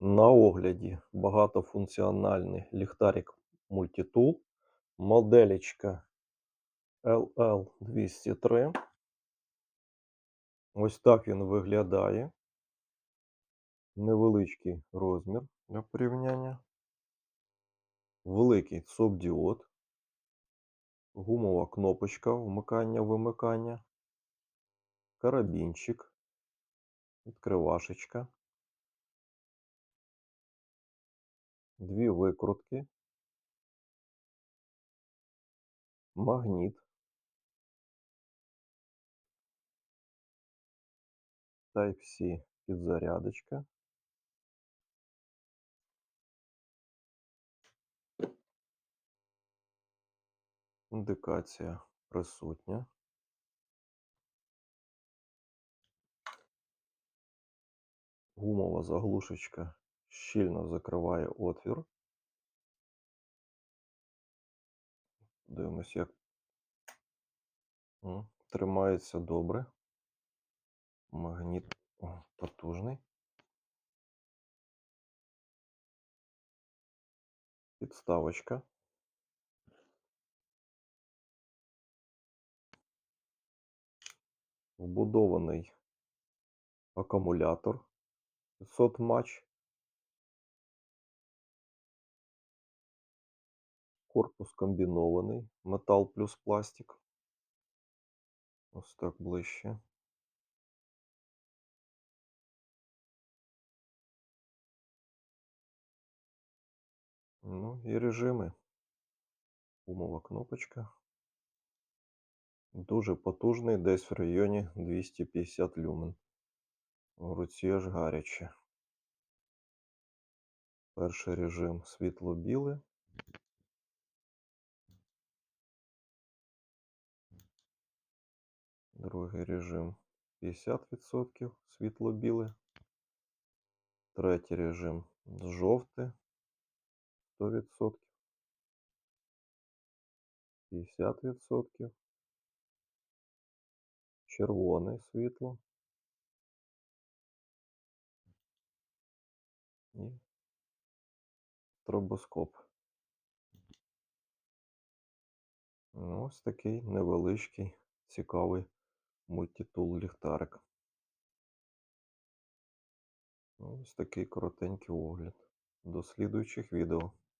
На огляді багатофункціональний ліхтарик Multitool, моделечка LL203. Ось так він виглядає. Невеличкий розмір для порівняння. Великий СОП-діод. Гумова кнопочка вмикання-вимикання. Карабінчик. Відкривашечка. Дві викрутки. Магніт. Type-C підзарядочка. Індикація присутня. Гумова заглушечка щільно закриває отвір. Дивимось, як тримається добре. Магніт потужний. Підставочка. Вбудований акумулятор 500 матч. Корпус комбінований, метал плюс пластик. Ось так ближче. Ну і режими. Умова кнопочка. Дуже потужний, десь в районі 250 люмен. В руці аж гаряче. Перший режим світло-біле. Другий режим 50% світло-біле. Третій режим жовте 100%. 50%. Червоне світло. І стробоскоп. Ну, ось такий невеличкий, цікавий мультитул ліхтарик. Ось такий коротенький огляд. До слідуючих відео.